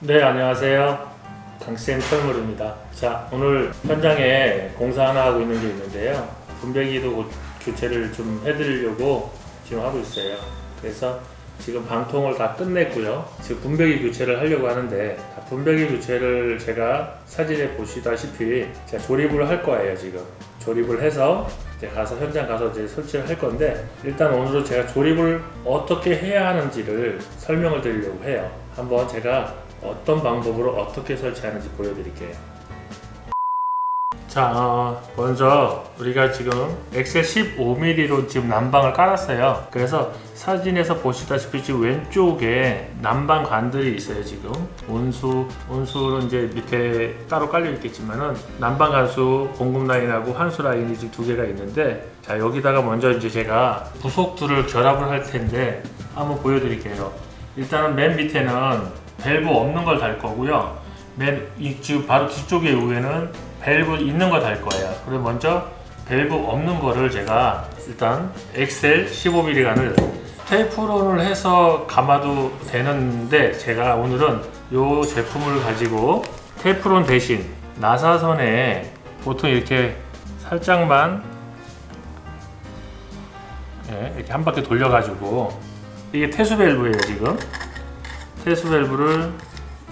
네, 안녕하세요. 강쌤 철물입니다. 자, 오늘 현장에 공사 하나 하고 있는 게 있는데요. 분배기도 곧 교체를 좀 해드리려고 지금 하고 있어요. 그래서 지금 방통을 다 끝냈고요. 지금 분배기 교체를 하려고 하는데 자, 분배기 교체를 제가 사진에 보시다시피 제가 조립을 할 거예요, 지금. 조립을 해서 이제 가서 현장 가서 이제 설치를 할 건데 일단 오늘은 제가 조립을 어떻게 해야 하는지를 설명을 드리려고 해요. 한번 제가 어떤 방법으로 어떻게 설치하는지 보여드릴게요. 자, 어, 먼저 우리가 지금 엑셀 15mm로 지금 난방을 깔았어요. 그래서 사진에서 보시다시피 지금 왼쪽에 난방 관들이 있어요. 지금 온수, 온수는 이제 밑에 따로 깔려 있겠지만은 난방 관수 공급 라인하고 환수 라인이 지금 두 개가 있는데 자 여기다가 먼저 이제 제가 부속들을 결합을 할 텐데 한번 보여드릴게요. 일단은 맨 밑에는 밸브 없는 걸 달 거고요. 맨 이, 지금 바로 뒤쪽에 위에는 밸브 있는 거달 거예요. 그리고 먼저 밸브 없는 거를 제가 일단 엑셀 15mm간을 테이프론을 해서 감아도 되는데 제가 오늘은 이 제품을 가지고 테이프론 대신 나사선에 보통 이렇게 살짝만 예, 이렇게 한 바퀴 돌려가지고 이게 태수 밸브예요 지금 태수 밸브를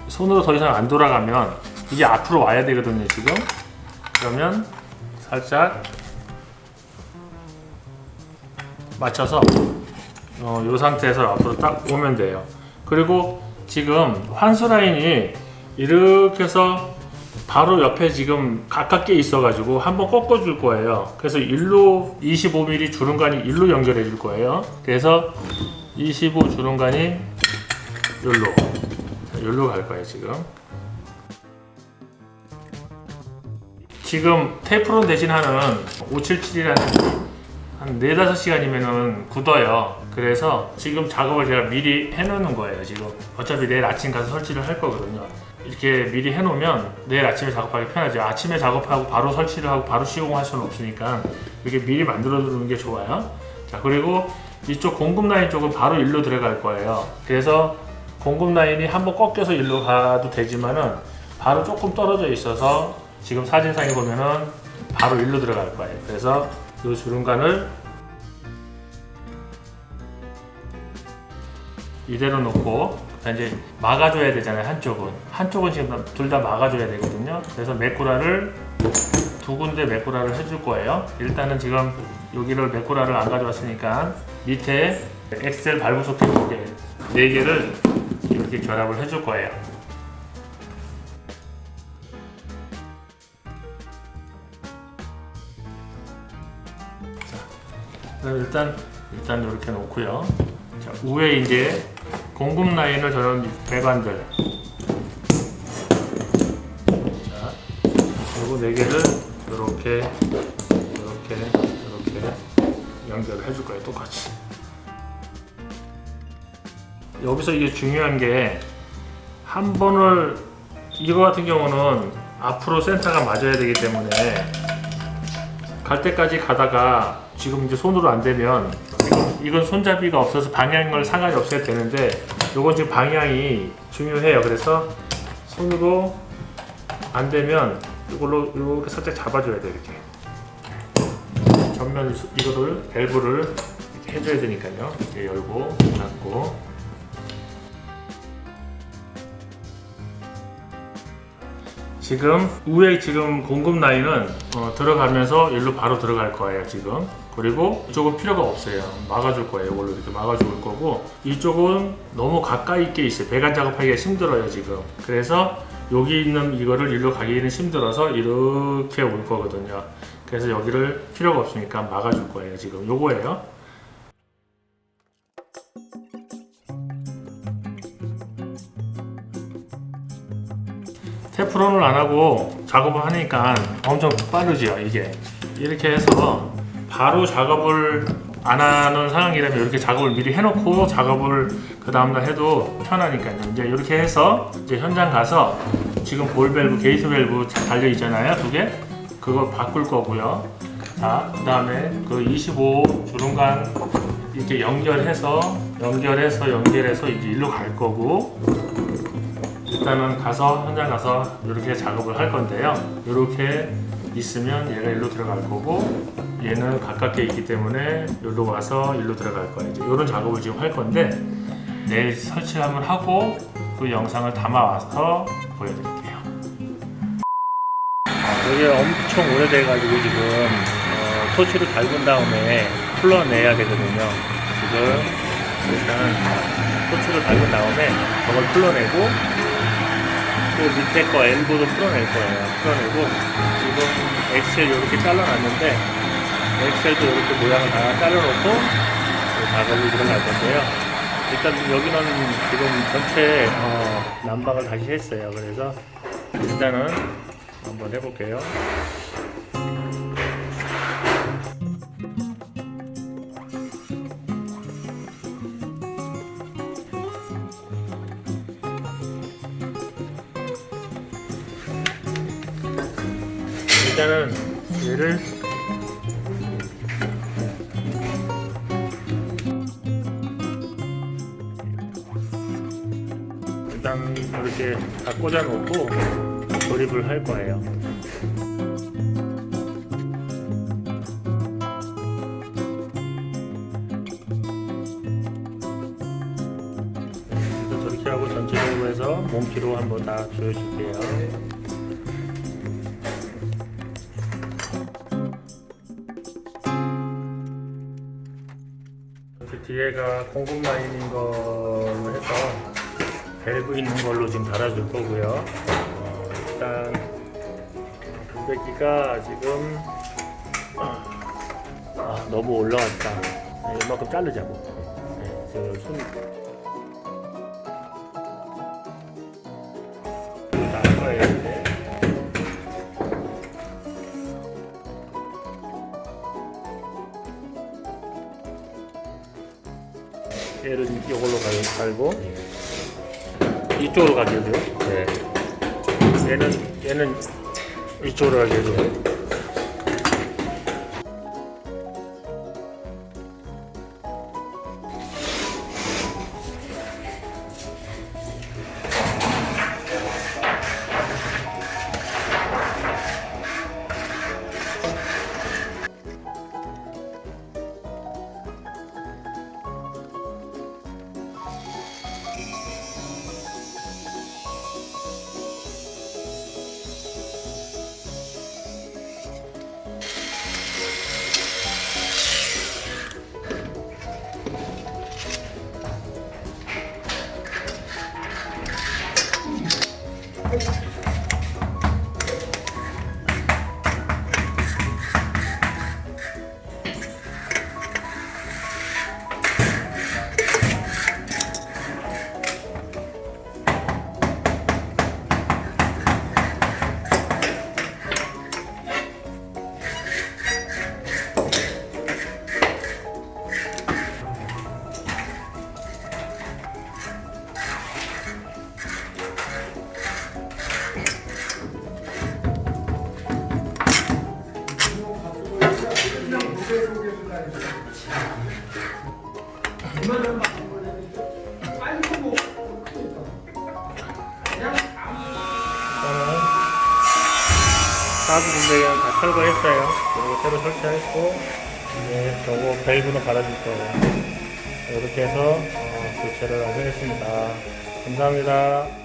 손으로 더 이상 안 돌아가면 이게 앞으로 와야 되거든요 지금. 그러면 살짝 맞춰서 어, 이 상태에서 앞으로 딱 오면 돼요. 그리고 지금 환수 라인이 이렇게 해서 바로 옆에 지금 가깝게 있어 가지고 한번 꺾어 줄 거예요. 그래서 일로 25mm 주름간이 일로 연결해 줄 거예요. 그래서 25 주름간이 여기로. 여기로 갈 거예요 지금. 지금 테이프론 대신하는 577이라는 한 4, 5시간이면은 굳어요. 그래서 지금 작업을 제가 미리 해놓는 거예요 지금. 어차피 내일 아침 가서 설치를 할 거거든요. 이렇게 미리 해놓으면 내일 아침에 작업하기 편하죠. 아침에 작업하고 바로 설치를 하고 바로 시공할 수는 없으니까 이렇게 미리 만들어 두는 게 좋아요. 자 그리고 이쪽 공급 라인 쪽은 바로 일로 들어갈 거예요. 그래서 공급 라인이 한번 꺾여서 일로 가도 되지만은 바로 조금 떨어져 있어서 지금 사진상에 보면은 바로 일로 들어갈 거예요. 그래서 이 주름간을 이대로 놓고 이제 막아줘야 되잖아요. 한쪽은 한쪽은 지금 둘 다 막아줘야 되거든요. 그래서 메꾸라를 두 군데 메꾸라를 해줄 거예요. 일단은 지금 여기를 메꾸라를 안 가져왔으니까 밑에 엑셀 발부 소켓 두 개, 네 개를 이렇게 결합을 해줄 거예요. 자, 일단 일단 이렇게 놓고요. 자, 위에 이제 공급 라인을 저는 배관들. 자, 요거 네 개를 이렇게 이렇게 이렇게 연결을 해줄 거예요. 똑같이. 여기서 이게 중요한 게 한 번을 이거 같은 경우는 앞으로 센터가 맞아야 되기 때문에 갈 때까지 가다가 지금 이제 손으로 안 되면 이건 손잡이가 없어서 방향을 상관이 없어야 되는데 이건 지금 방향이 중요해요. 그래서 손으로 안 되면 이걸로 이렇게 살짝 잡아줘야 돼 이렇게 전면 이거를 밸브를 이렇게 해줘야 되니까요. 이렇게 열고 지금 위에 지금 공급 라인은 어, 들어가면서 일로 바로 들어갈 거예요 지금. 그리고 이쪽은 필요가 없어요. 막아줄 거예요 이걸로 이렇게 막아줄 거고. 이쪽은 너무 가까이 있게 있어요. 배관 작업하기가 힘들어요 지금. 그래서 여기 있는 이거를 일로 가기는 힘들어서 이렇게 올 거거든요. 그래서 여기를 필요가 없으니까 막아줄 거예요 지금. 요거예요 테프론을 안 하고 작업을 하니까 엄청 빠르죠 이게. 이렇게 해서 바로 작업을 안 하는 상황이라면 이렇게 작업을 미리 해놓고 작업을 그 다음날 해도 편하니까요. 이제 이렇게 해서 이제 현장 가서 지금 볼 밸브 게이트 밸브 달려 있잖아요 두 개? 그거 바꿀 거고요. 자 그 다음에 그 25 주름간 이렇게 연결해서 연결해서 연결해서 이제 일로 갈 거고 일단은 가서 현장 가서 이렇게 작업을 할 건데요. 이렇게 있으면 얘가 일로 들어갈 거고 얘는 가깝게 있기 때문에 여기로 와서 일로 들어갈 거예요. 이런 작업을 지금 할 건데 내일 설치 한번 하고 그 영상을 담아와서 보여드릴게요. 이게 엄청 오래돼가지고 지금 어, 토치를 달군 다음에 풀러내야 되거든요. 지금 일단 토치를 달군 다음에 저걸 풀러내고 또 밑에 거 엘보도 풀어낼 거예요. 풀어내고 지금 엑셀 이렇게 잘라놨는데 엑셀도 이렇게 모양을 다 잘라놓고 그 작업이 들어갈 건데요. 일단 여기는 지금 전체 어, 난방을 다시 했어요. 그래서 일단은 한번 해볼게요. 일단은 얘를 일단 이렇게 다 꽂아 놓고 조립을 할 거예요. 저렇게 하고 전체적으로 해서 몸피로 한번 다 조여줄게요. 뒤에가 공급 라인인 걸로 해서 밸브 있는 걸로 지금 달아줄 거고요. 어, 일단 불백기가 지금 아, 너무 올라왔다. 네, 이만큼 자르자고. 네, 저 손. 얘를 이걸로 갈- 갈고 이쪽으로 가게 해줘요. 네. 얘는 얘는 이쪽으로 가게 해줘요. 일단 은 사부 분배기는 다 철거했어요. 그리고 새로 설치했고 이제 저거 밸브는 갈아줄 거예요. 이렇게 해서 어, 교체를 하겠습니다. 감사합니다.